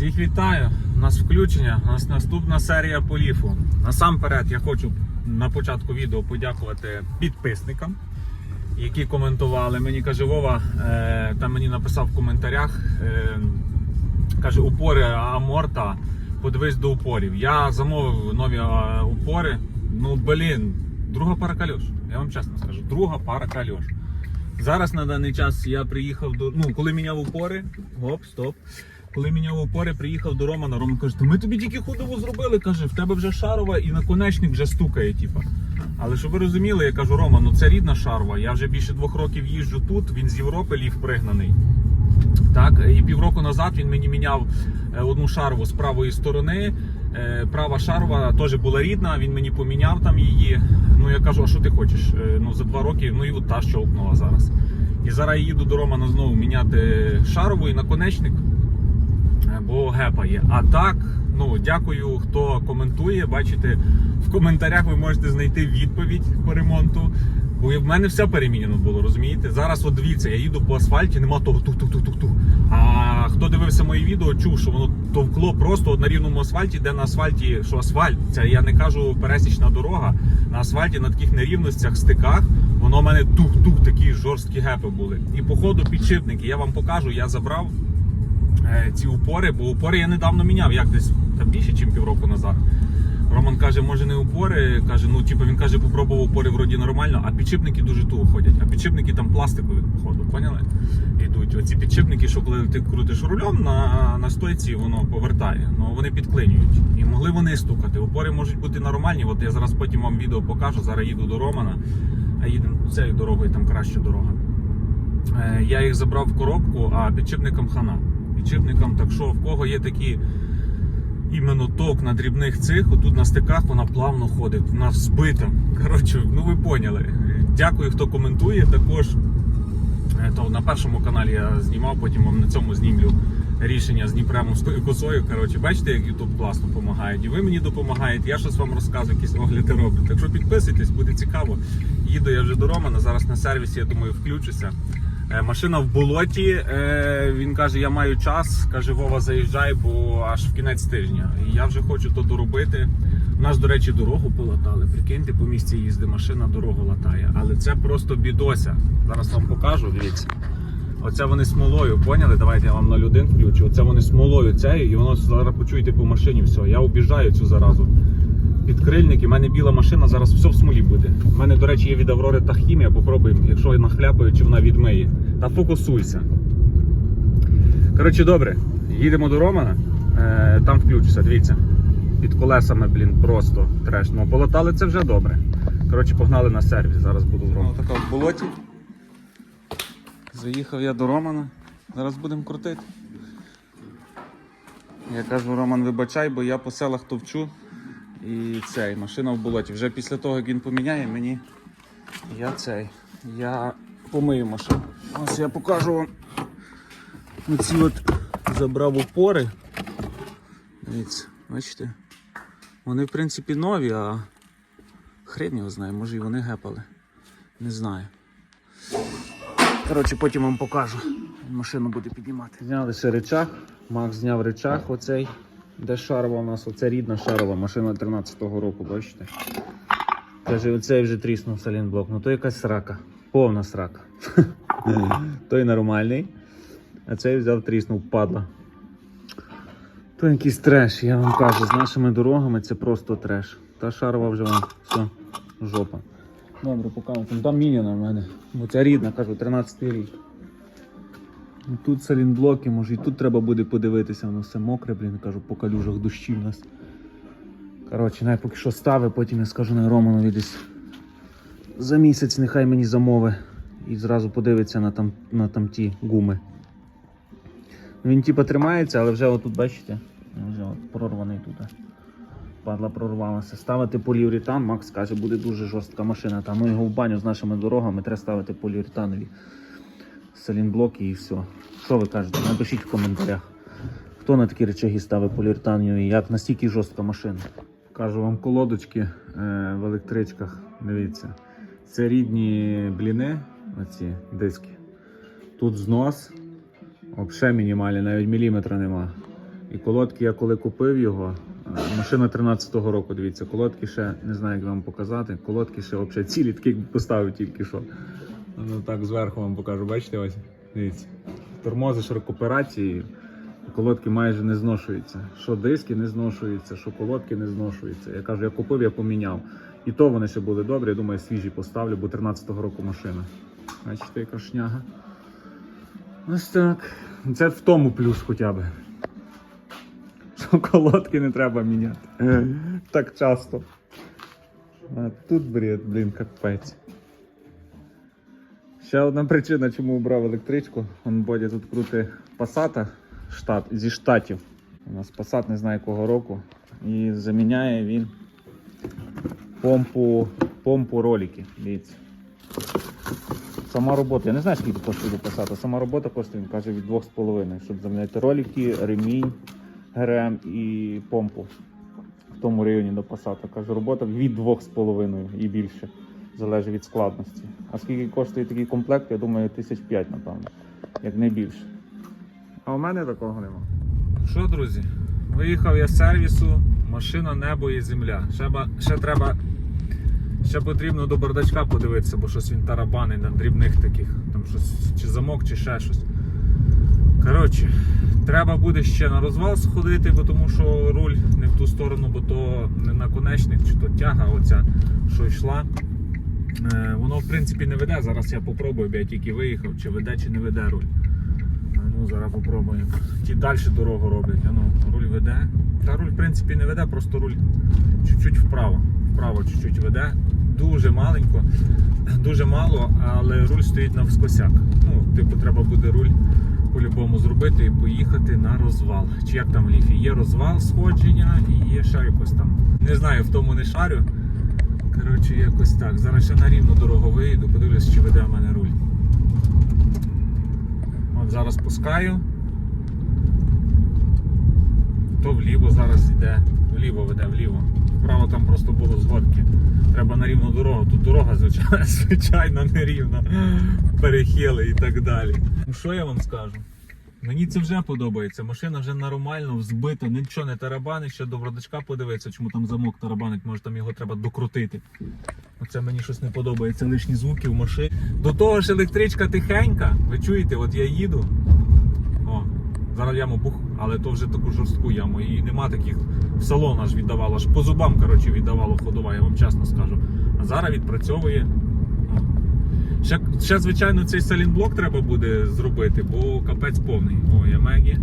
Всіх вітаю! У нас включення, у нас наступна серія по ліфу. Насамперед я хочу на початку відео подякувати підписникам, які коментували. Мені каже Вова, е, там мені написав в коментарях, е, каже, упори Аморта, подивись до упорів. Я замовив нові е, упори. Ну, блін, друга пара кальош. Я вам чесно скажу, друга пара кальош. Зараз на даний час я приїхав до. Ну, коли міняв упори, гоп, стоп. Коли міняв опори, приїхав до Романа. Роман каже, ми тобі тільки ходову зробили. каже, в тебе вже шарова і наконечник вже стукає. Типа. Але щоб ви розуміли, я кажу, Рома, ну це рідна шарова. Я вже більше двох років їжджу тут. Він з Європи лів пригнаний. Так, і півроку назад він мені міняв е, одну шарву з правої сторони. Е, Права шарва теж була рідна, він мені поміняв там її. Ну я кажу, а що ти хочеш? Е, Ну за два роки, ну і от та щовкнула зараз. І зараз їду до Романа знову міняти шарову і наконечник, бо гепає. А так, ну дякую, хто коментує. Бачите, в коментарях ви можете знайти відповідь по ремонту. Бо в мене все перемінено було, розумієте? Зараз от дивіться, я їду по асфальті, нема того тух-тух-тух-тух-тух. А хто дивився мої відео, чув, що воно товкло просто на рівному асфальті, де на асфальті, що асфальт, це я не кажу пересічна дорога. На асфальті на таких нерівностях, стиках, воно в мене тух-тух, такі жорсткі гепи були. І по ходу підшипники, я вам покажу, я забрав е, ці упори, бо упори я недавно міняв, як десь та більше, ніж півроку назад. Роман каже, може не упори. Каже, ну типу він каже, попробував упори вроді нормально, а підшипники дуже туго ходять. А підшипники там пластикові, походу, поняли? Йдуть. Оці підшипники, що коли ти крутиш рулем на, на стойці, воно повертає. Ну вони підклинюють. І могли вони стукати. Упори можуть бути нормальні. От я зараз потім вам відео покажу. Зараз їду до Романа, а їдемо цією дорогою, там краща дорога. Е, Я їх забрав в коробку, а підшипникам хана. Підшипникам, так що в кого є такі іменно ток на дрібних цих, отут на стиках вона плавно ходить, вона збита. Коротше, ну ви поняли. Дякую, хто коментує. Також е, то на першому каналі я знімав, потім вам на цьому знімлю рішення з Дніпремовською косою. Коротше, бачите, як YouTube класно допомагає. І ви мені допомагаєте, я щось вам розказую, якісь огляди роблю. Так що підписуйтесь, буде цікаво. Їду я вже до Романа, зараз на сервісі, я думаю, включуся. Е, Машина в болоті. е, Він каже, я маю час. Каже, Вова, заїжджай, бо аж в кінець тижня. І я вже хочу то доробити. Нас, до речі, дорогу полатали. Прикиньте, по місті їздить машина, дорогу латає. Але це просто бідося. Зараз вам покажу, дивіться. Оце вони смолою, поняли? Давайте я вам на один включу. Оце вони смолою цією, і воно зараз почуєте по машині все. Я обіжаю цю заразу. Підкрильник, і в мене біла машина, зараз все в смолі буде. У мене, до речі, є від Аврори та хімія, попробуємо, якщо я нахляпаю, чи вона відмиє. Та фокусуйся. Коротше, добре, їдемо до Романа, е, там включуся, дивіться. Під колесами, блін, просто треш. Ну, полотали це вже добре. Коротше, погнали на сервіс, зараз буду з Романом. Така в болоті. Заїхав я до Романа. Зараз будемо крутити. Я кажу, Роман, вибачай, бо я по селах товчу. І цей, машина в болоті. Вже після того, як він поміняє мені, я цей, я помию машину. Ось я покажу вам. Оці от забрав опори. Дивіться, бачите? Вони в принципі нові, а хрен його знає, може і вони гепали. Не знаю. Коротше, потім вам покажу. Машину буде піднімати. Зняли ще речах. Макс зняв речах оцей. Де шарова у нас? Оце рідна шарова машина 13-го року, бачите? Каже, оцей вже тріснув салінблок. Ну то якась срака. Повна срака. Той нормальний. А цей взяв тріснув, падла. То якийсь треш, я вам кажу, з нашими дорогами це просто треш. Та шарова вже вам все, жопа. Добре, покажу. Там, міняна в мене. Бо рідна, кажу, 13 рік. Тут салінблоки, може і тут треба буде подивитися, воно все мокре, блін, кажу, по калюжах дощі в нас. Коротше, най поки що стави, потім я скажу на Романові десь за місяць нехай мені замови і зразу подивиться на там, на там ті гуми. Він типа тримається, але вже отут, бачите, вже от прорваний тут. Падла прорвалася. Ставити поліуретан, Макс каже, буде дуже жорстка машина. Там ну його в баню з нашими дорогами треба ставити поліуретанові салінблоки і все. Що ви кажете? Напишіть в коментарях. Хто на такі речаги ставить поліуретанові, як настільки жорстка машина. Кажу вам колодочки е, в електричках. Дивіться. Це рідні бліни, оці диски. Тут знос. Взагалі мінімальний, навіть міліметра нема. І колодки я коли купив його, е, машина 13-го року, дивіться, колодки ще не знаю, як вам показати. Колодки ще взагалі цілі, такі поставив тільки що. Ну так зверху вам покажу, бачите ось. Дивіться. Тормозиш рекуперацією, колодки майже не зношуються. Що диски не зношуються, що колодки не зношуються. Я кажу, я купив, я поміняв. І то вони ще були добрі, я думаю, свіжі поставлю, бо 13-го року машина. Бачите, яка шняга. Ось так. Це в тому плюс хоча б. Що колодки не треба міняти. Так часто. А тут бред, блін, капець. Ще одна причина, чому обрав електричку. Он Бодя тут крути Passat штат, зі штатів. У нас Passat не знаю якого року. І заміняє він помпу, помпу ролики. Дивіться. Сама робота, я не знаю, скільки коштує Passat, сама робота коштує, він каже, від 2,5, щоб заміняти ролики, ремінь, ГРМ і помпу. В тому районі до Passat. Каже, робота від 2,5 і більше. Залежить від складності. А скільки коштує такий комплект, я думаю, тисяч п'ять, напевно, як не більше. А у мене такого нема. Що, друзі? Виїхав я з сервісу, машина, небо і земля. Ще, ще треба. Ще потрібно до бардачка подивитися, бо щось він тарабанить на дрібних таких. Там щось чи замок, чи ще щось. Коротше, треба буде ще на розвал сходити, бо тому що руль не в ту сторону, бо то не наконечник, чи то тяга, оця, що йшла. Е, Воно в принципі не веде. Зараз я попробую, бо я тільки виїхав, чи веде, чи не веде руль. Ну зараз попробуємо. Ті далі дорогу роблять. А ну, руль веде. Та руль в принципі не веде, просто руль чуть-чуть вправо. Вправо чуть-чуть веде. Дуже маленько, дуже мало, але руль стоїть навскосяк. Ну, типу, треба буде руль по-любому зробити і поїхати на розвал. Чи як там в ліфі? Є розвал сходження і є ще якось там. Не знаю, в тому не шарю. Коротше, якось так. Зараз ще на рівну дорогу виїду, подивлюсь, чи веде в мене руль. От зараз пускаю. То вліво зараз йде. Вліво веде, вліво. Вправо там просто було згодки. Треба на рівну дорогу. Тут дорога, звичайно, звичайно нерівна. Перехили і так далі. Ну що я вам скажу? Мені це вже подобається. Машина вже нормально взбита, нічого не тарабанить, ще до бардачка подивитися, чому там замок тарабанить, може там його треба докрутити. Оце мені щось не подобається, лишні звуки в машині. До того ж електричка тихенька. Ви чуєте, от я їду. О, зараз яму бух, але то вже таку жорстку яму. І нема таких в салон аж віддавало, аж по зубам коротше, віддавало ходова, я вам чесно скажу. А зараз відпрацьовує. Ще, ще, звичайно, цей салінблок треба буде зробити, бо капець повний. О, я мегі.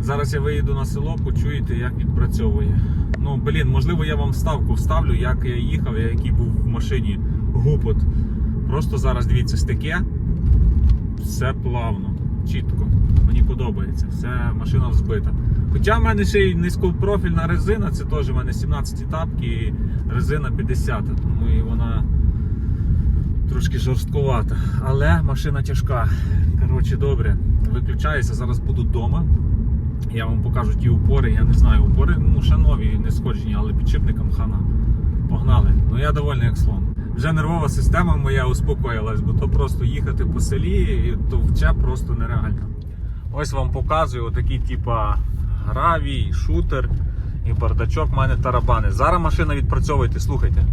Зараз я виїду на село, почуєте, як відпрацьовує. Ну, блін, можливо, я вам вставку вставлю, як я їхав, я який був в машині гупот. Просто зараз дивіться, стеке. Все плавно, чітко. Мені подобається, все машина взбита. Хоча в мене ще й низькопрофільна резина, це теж в мене 17 тапки резина 50, тому і вона трошки жорсткувата. Але машина тяжка. Коротше, добре, виключаюся, зараз буду вдома. Я вам покажу ті упори, я не знаю, упори ну, ще нові, не сходжені, але підшипникам хана. Погнали. Ну я довольний як слон. Вже нервова система моя успокоїлась, бо то просто їхати по селі, то вче просто нереально. Ось вам показую отакий типа гравій, шутер і бардачок в мене тарабани. Зараз машина відпрацьовуйте, слухайте.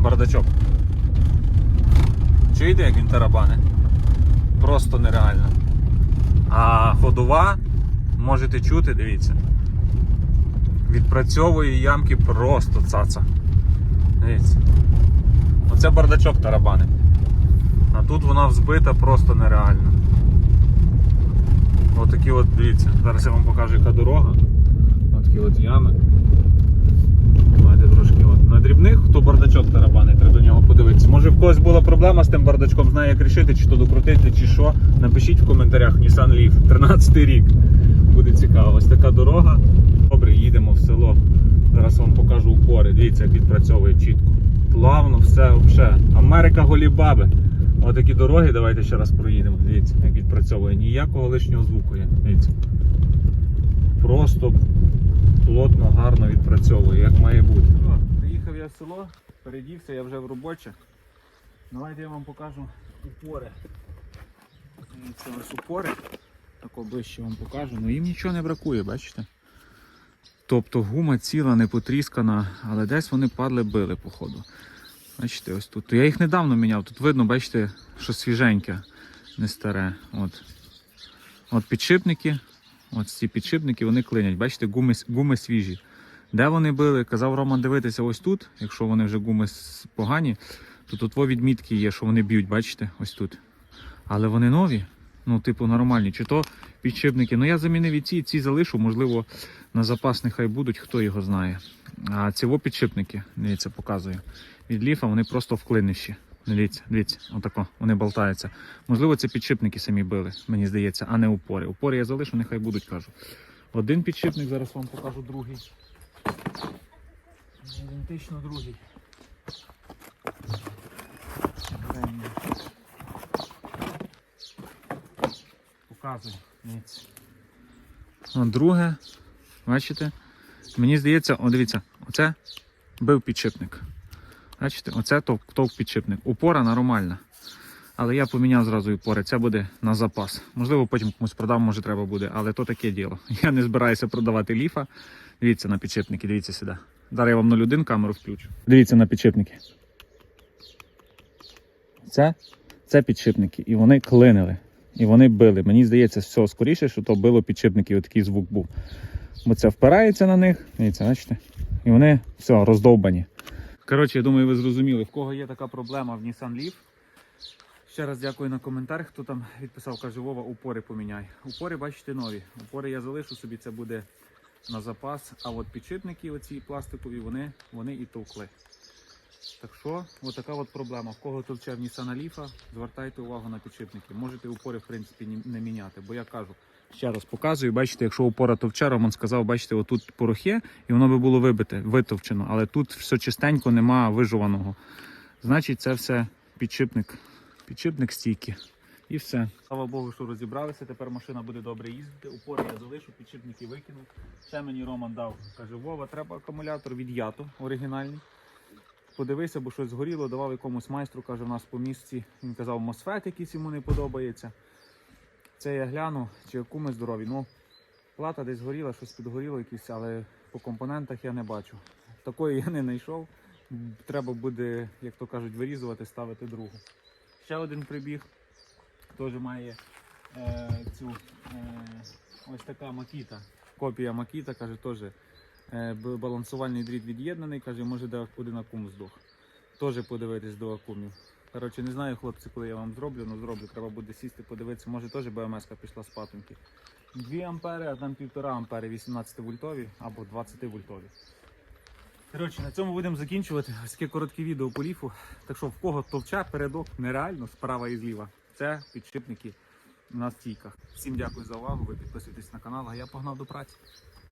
Бардачок. Чуєте, як він тарабани? Просто нереально. А ходова, можете чути, дивіться. Відпрацьовує ямки просто цаца. Дивіться. Оце бардачок тарабани. А тут вона взбита просто нереально. Отакі от, дивіться, зараз я вам покажу, яка дорога. Отакі от ями. На дрібних, хто бардачок тарабанить, треба до нього подивитися. Може в когось була проблема з тим бардачком, знає як рішити, чи то докрутити, чи що. Напишіть в коментарях Nissan Leaf, 13 рік. Буде цікаво. Ось така дорога. Добре, їдемо в село. Зараз вам покажу упори. Дивіться, як відпрацьовує чітко. Плавно, все взагалі. Америка голі баби. Отакі дороги, давайте ще раз проїдемо. Дивіться, як відпрацьовує. Ніякого лишнього звуку є. Дивіться. Просто плотно, гарно відпрацьовує, як має бути. Село, передівся, я вже в робоче. Давайте я вам покажу упори. Це ось упори. тако ближче вам покажу. Ну їм нічого не бракує, бачите? Тобто гума ціла, не потріскана, але десь вони падли били, походу. Бачите, ось тут. Я їх недавно міняв. Тут видно, бачите, що свіженьке, не старе. От. От підшипники. От ці підшипники вони клинять. Бачите, гуми, гуми свіжі. Де вони били? Казав Роман дивитися ось тут, якщо вони вже гуми погані, то тут відмітки є, що вони б'ють, бачите, ось тут. Але вони нові, ну, типу, нормальні. Чи то підшипники. Ну я замінив і ці, ці залишу, можливо, на запас нехай будуть, хто його знає. А ці во підшипники, дивіться, показую. Від ліфа вони просто вклинищі. Дивіться, дивіться, отако, вони болтаються. Можливо, це підшипники самі били, мені здається, а не упори. Упори я залишу, нехай будуть, кажу. Один підшипник, зараз вам покажу другий. Ідентично другий. Показую. Друге. Бачите? Мені здається, о, дивіться, оце бив підшипник. Бачите, оце товк підшипник. Упора нормальна. Але я поміняв зразу упори. Це буде на запас. Можливо, потім комусь продам, може треба буде, але то таке діло. Я не збираюся продавати ліфа. Дивіться на підшипники, дивіться сюди. Зараз я вам на людин камеру включу. Дивіться на підшипники. Це, це підшипники. І вони клинили. І вони били. Мені здається, все скоріше, що то било підшипники, і такий звук був. Бо це впирається на них. Дивіться, бачите? І вони все, роздовбані. Коротше, я думаю, ви зрозуміли, в кого є така проблема в Nissan Leaf. Ще раз дякую на коментар, хто там відписав, каже, Вова, упори поміняй. Упори, бачите, нові. Упори я залишу собі, це буде на запас. А от підшипники, оці пластикові, вони, вони і товкли. Так що, от така от проблема. В кого товче в Nissan Leaf, звертайте увагу на підшипники. Можете упори, в принципі, не міняти. Бо я кажу, ще раз показую, бачите, якщо упора товче, Роман сказав, бачите, отут порохи, і воно би було вибите, витовчено. Але тут все чистенько, нема вижуваного. Значить, це все підшипник. Підшипник стійки. І все. Слава Богу, що розібралися. Тепер машина буде добре їздити. Упори я залишу, підшипники викинув. Ще мені Роман дав. Каже, Вова, треба акумулятор від Ято оригінальний. Подивися, бо щось згоріло, давав якомусь майстру, каже, в нас по місці. Він казав, мосфет якийсь йому не подобається. Це я гляну, чи акуми здорові. Ну, плата десь горіла, щось підгоріло якісь, але по компонентах я не бачу. Такої я не знайшов. Треба буде, як то кажуть, вирізувати, ставити другу. Ще один прибіг. Теж має е, цю е, ось така макіта. Копія макіта, каже, теж е, балансувальний дріт від'єднаний, каже, може один акум здох. Теж подивитись до акумів. Коротше, не знаю, хлопці, коли я вам зроблю, але зроблю. Треба буде сісти, подивитися. Може теж БМС пішла з патунки. 2 ампери, а там 1,5 ампери 18 вольтові або 20 вольтові. Коротше, на цьому будемо закінчувати. Ось таке коротке відео по ліфу. Так що в кого товча передок нереально справа і зліва. Це підшипники на стійках. Всім дякую за увагу. Ви підписуйтесь на канал, а я погнав до праці.